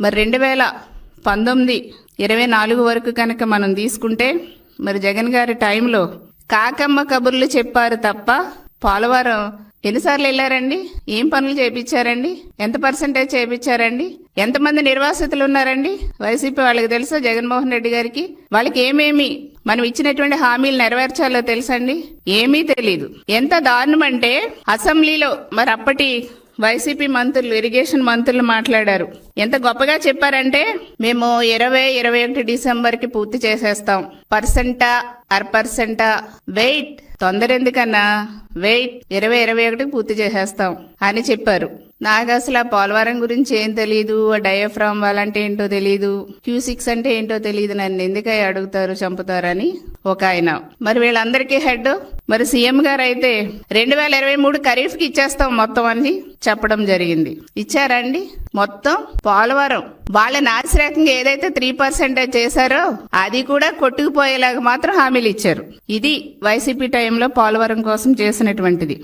మరి రెండు వేల పంతొమ్మిది ఇరవై నాలుగు వరకు కనుక మనం తీసుకుంటే మరి జగన్ గారి టైంలో కాకమ్మ కబుర్లు చెప్పారు తప్ప పోలవరం ఎన్నిసార్లు వెళ్ళారండి? ఏం పనులు చేపించారండి? ఎంత పర్సెంటేజ్ చేపించారండి? ఎంతమంది నిర్వాసితులు ఉన్నారండి? వైసీపీ వాళ్ళకి తెలుసా జగన్మోహన్ రెడ్డి గారికి? వాళ్ళకి ఏమేమి మనం ఇచ్చినటువంటి హామీలు నెరవేర్చాలో తెలుసండి? ఏమీ తెలీదు. ఎంత దారుణం అంటే అసెంబ్లీలో మరి అప్పటి వైసీపీ మంత్రులు ఇరిగేషన్ మంత్రులు మాట్లాడారు. ఎంత గొప్పగా చెప్పారంటే మేము ఇరవై ఇరవై ఒకటి డిసెంబర్కి పూర్తి చేసేస్తాం. పర్సెంటా అర పర్సెంటా వెయిట్ తొందర ఎందుకన్నా వెయిట్ ఇరవై ఇరవై ఒకటికి పూర్తి చేసేస్తాం అని చెప్పారు. నాకు అసలు ఆ పోలవరం గురించి ఏం తెలియదు ఆ డయోఫ్రామ్ వాళ్ళంటే ఏంటో తెలియదు క్యూ సిక్స్ అంటే ఏంటో తెలియదు నన్ను ఎందుకై అడుగుతారు చంపుతారని ఒక ఆయన. మరి వీళ్ళందరికీ హెడ్ మరి సీఎం గారు అయితే రెండు వేల ఇరవై మూడు ఖరీఫ్కి ఇచ్చేస్తాం మొత్తం అని చెప్పడం జరిగింది. ఇచ్చారండి. మొత్తం పోలవరం వాళ్ళ నాసిరకంగా ఏదైతే త్రీ పర్సెంటేజ్ చేశారో అది కూడా కొట్టుకుపోయేలాగా మాత్రం హామీలు ఇచ్చారు. ఇది వైసీపీ టైంలో పోలవరం కోసం చేసినటువంటిది.